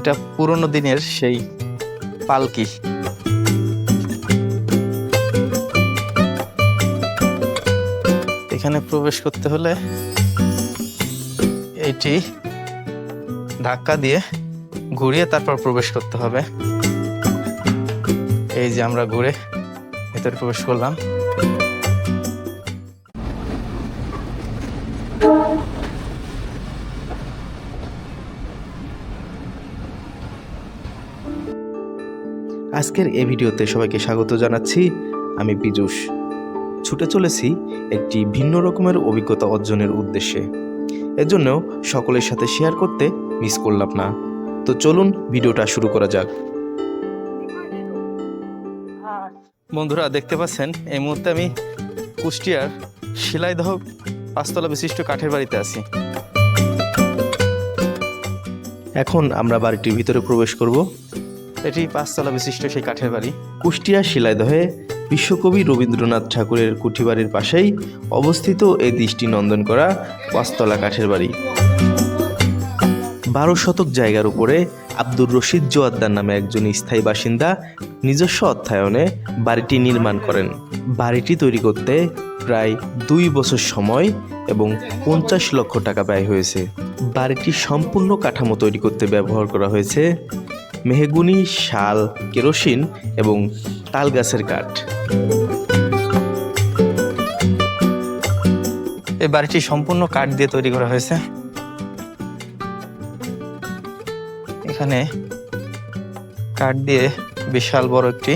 এটা পুরনো দিনের সেই পালকি। এখানে প্রবেশ করতে হলে এটি ধাক্কা দিয়ে ঘুরিয়ে তারপর প্রবেশ করতে হবে। এই যে আমরা ঘুরে ভেতরে প্রবেশ করলাম। আজকের এই ভিডিওতে সবাইকে স্বাগত জানাচ্ছি। আমি পীযূষ। ছুটে চলেছি একটি ভিন্ন রকমের অভিজ্ঞতা অর্জনের উদ্দেশ্যে। এজন্য সকলের সাথে শেয়ার করতে মিস করলাম না। তো চলুন ভিডিওটা শুরু করা যাক। বন্ধুরা, দেখতে পাচ্ছেন, এই মুহূর্তে আমি কুষ্টিয়ার শিলাইদহ পাঁচতলা বিশিষ্ট কাঠের বাড়িতে আছি। এখন আমরা বাড়িটির ভিতরে প্রবেশ করব। এটি পাঁচতলা বিশিষ্ট সেই কাঠের বাড়ি। কুষ্টিয়া শিলাইদহে বিশ্বকবি রবীন্দ্রনাথ ঠাকুরের কুঠিবাড়ির পাশেই অবস্থিত এই দৃষ্টি নন্দন করা পাঁচতলা কাঠের বাড়ি। বারো শতক জায়গার উপরে আব্দুর রশিদ জোয়াদ্দার নামে একজন স্থায়ী বাসিন্দা নিজস্ব অর্থায়নে বাড়িটি নির্মাণ করেন। বাড়িটি তৈরি করতে প্রায় দুই বছর সময় এবং পঞ্চাশ লক্ষ টাকা ব্যয় হয়েছে। বাড়িটি সম্পূর্ণ কাঠামো তৈরি করতে ব্যবহার করা হয়েছে মেহগুনি, শাল, কেরোসিন এবং তাল গাছের কাঠ। এই বাড়িটি সম্পূর্ণ কাঠ দিয়ে তৈরি করা হয়েছে। এখানে কাঠ দিয়ে বিশাল বড় একটি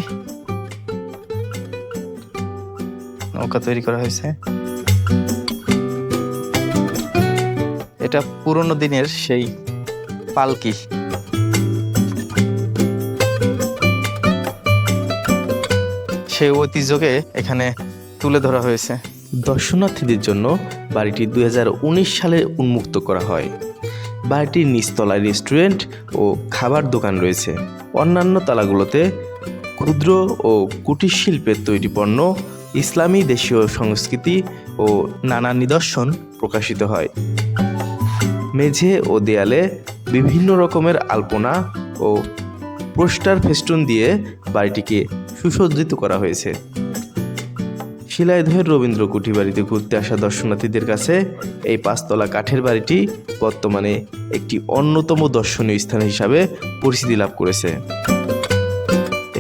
নৌকা তৈরি করা হয়েছে। এটা পুরনো দিনের সেই পালকি। সেই ঐতিহ্যকে এখানে তুলে ধরা হয়েছে। দর্শনার্থীদের জন্য বাড়িটি দু হাজার উনিশ সালে উন্মুক্ত করা হয়। বাড়িটির নিচতলায় রেস্টুরেন্ট ও খাবার দোকান রয়েছে। অন্যান্য তালাগুলোতে ক্ষুদ্র ও কুটির শিল্পের তৈরি পণ্য, ইসলামী দেশীয় সংস্কৃতি ও নানা নিদর্শন প্রকাশিত হয়। মেঝে ও দেয়ালে বিভিন্ন রকমের আলপনা ও পোস্টার ফেস্টুন দিয়ে বাড়িটিকে সুসজ্জিত করা হয়েছে। শিলাইদহের রবীন্দ্র কুঠি বাড়িতে ঘুরতে আসা দর্শনার্থীদের কাছে এই পাঁচতলা কাঠের বাড়িটি বর্তমানে একটি অন্যতম দর্শনীয় স্থান হিসাবে পরিচিতি লাভ করেছে।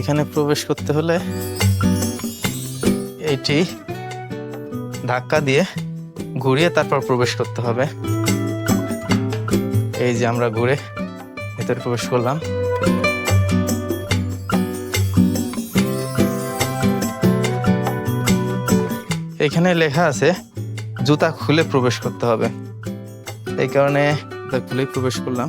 এখানে প্রবেশ করতে হলে এটি ধাক্কা দিয়ে ঘুরিয়ে তারপর প্রবেশ করতে হবে। এই যে আমরা ঘুরে ভেতরে প্রবেশ করলাম। এখানে লেখা আছে, জুতা খুলে প্রবেশ করতে হবে। এই কারণে খুলেই প্রবেশ করলাম।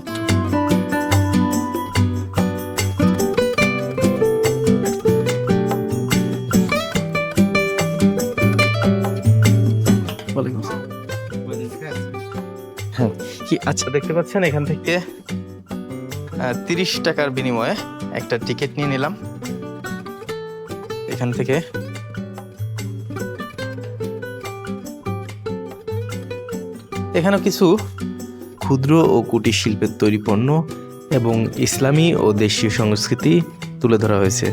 হ্যাঁ কি আচ্ছা দেখতে পাচ্ছেন এখান থেকে তিরিশ টাকার বিনিময়ে একটা টিকিট নিয়ে নিলাম। এখান থেকে এখানেও কিছু ক্ষুদ্র ও কুটির শিল্পের তৈরি পণ্য এবং ইসলামী ও দেশীয় সংস্কৃতি তুলে ধরা হয়েছে।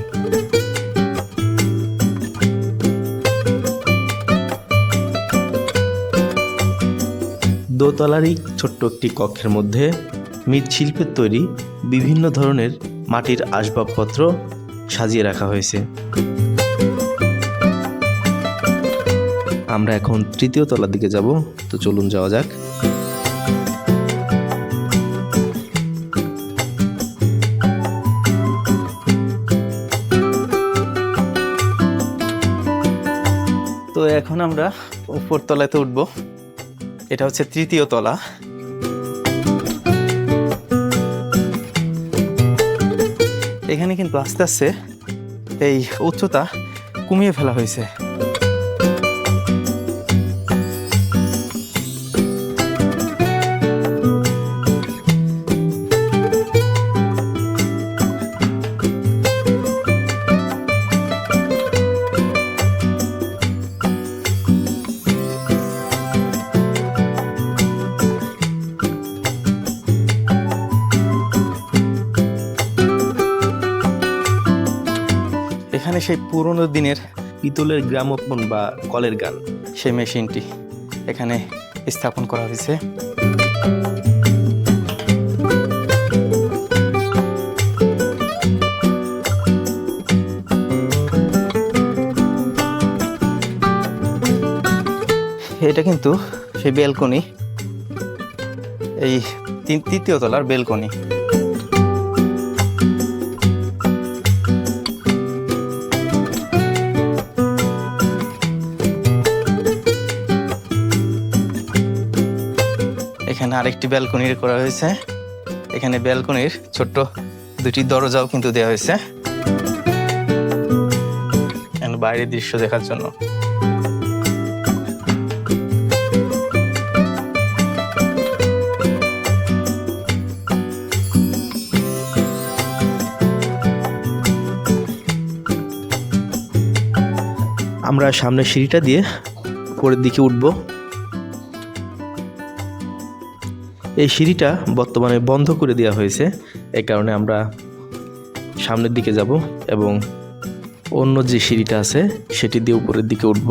দোতলারই ছোট্ট একটি কক্ষের মধ্যে মৃৎশিল্পের তৈরি বিভিন্ন ধরনের মাটির আসবাবপত্র সাজিয়ে রাখা হয়েছে। আমরা এখন তৃতীয় তলার দিকে যাব, তো চলুন যাওয়া যাক। তো এখন আমরা উপর তলাতে উঠব। এটা হচ্ছে তৃতীয় তলা। এখানে কিন্তু আস্তে আস্তে এই উচ্চতা কমিয়ে ফেলা হয়েছে। এখানে সেই পুরনো দিনের পিতলের গ্রামোফোন বা কলের গান, সেই মেশিনটি এখানে স্থাপন করা হয়েছে। এটা কিন্তু সেই বেলকনি, এই তৃতীয় তলার বেলকনি। এখানে আরেকটি ব্যালকনি করা হয়েছে। এখানে ব্যালকনির ছোট্ট দুটি দরজাও কিন্তু দেওয়া হয়েছে। বাইরের দৃশ্য দেখার জন্য। আমরা সামনের সিঁড়িটা দিয়ে উপরের দিকে উঠব। এই সিঁড়িটা বর্তমানে বন্ধ করে দেওয়া হয়েছে। এ কারণে আমরা সামনের দিকে যাব এবং অন্য যে সিঁড়িটা আছে, সেটি দিয়ে উপরের দিকে উঠব।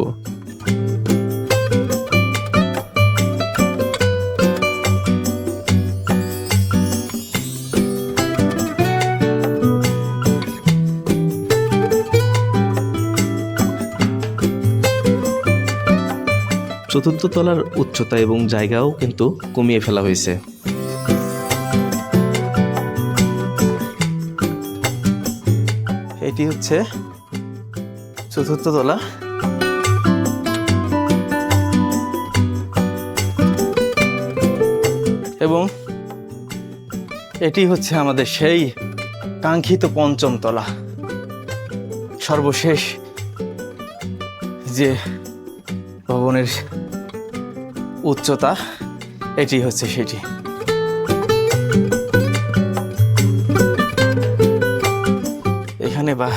চতুর্থ তলার উচ্চতা এবং জায়গাও কিন্তু কমিয়ে ফেলা হয়েছে। এটি হচ্ছে চতুর্থ তলা এবং এটি হচ্ছে আমাদের সেই কাঙ্ক্ষিত পঞ্চম তলা। সর্বশেষ যে ভবনের উচ্চতা, এটি হচ্ছে সেটি। এখানে বা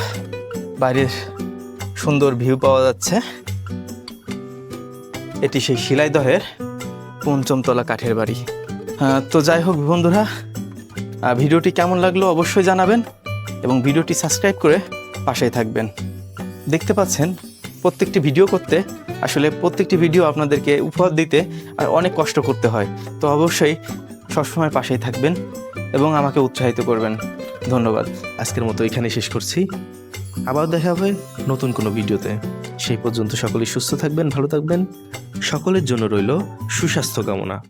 বাইরের সুন্দর ভিউ পাওয়া যাচ্ছে। এটি সেই শিলাইদহের পঞ্চমতলা কাঠের বাড়ি। তো যাই হোক বন্ধুরা ভিডিওটি কেমন লাগল অবশ্যই জানাবেন এবং ভিডিওটি সাবস্ক্রাইব করে পাশেই থাকবেন। দেখতে পাচ্ছেন, প্রত্যেকটি ভিডিও করতে আসলে প্রত্যেকটি ভিডিও আপনাদেরকে উপহার দিতে আর অনেক কষ্ট করতে হয়। তো অবশ্যই সবসময় পাশেই থাকবেন এবং আমাকে উৎসাহিত করবেন। ধন্যবাদ। আজকের মতো এখানে শেষ করছি। আবার দেখা হবে নতুন কোনো ভিডিওতে। সেই পর্যন্ত সকলেই সুস্থ থাকবেন, ভালো থাকবেন। সকলের জন্য রইল সুস্বাস্থ্য কামনা।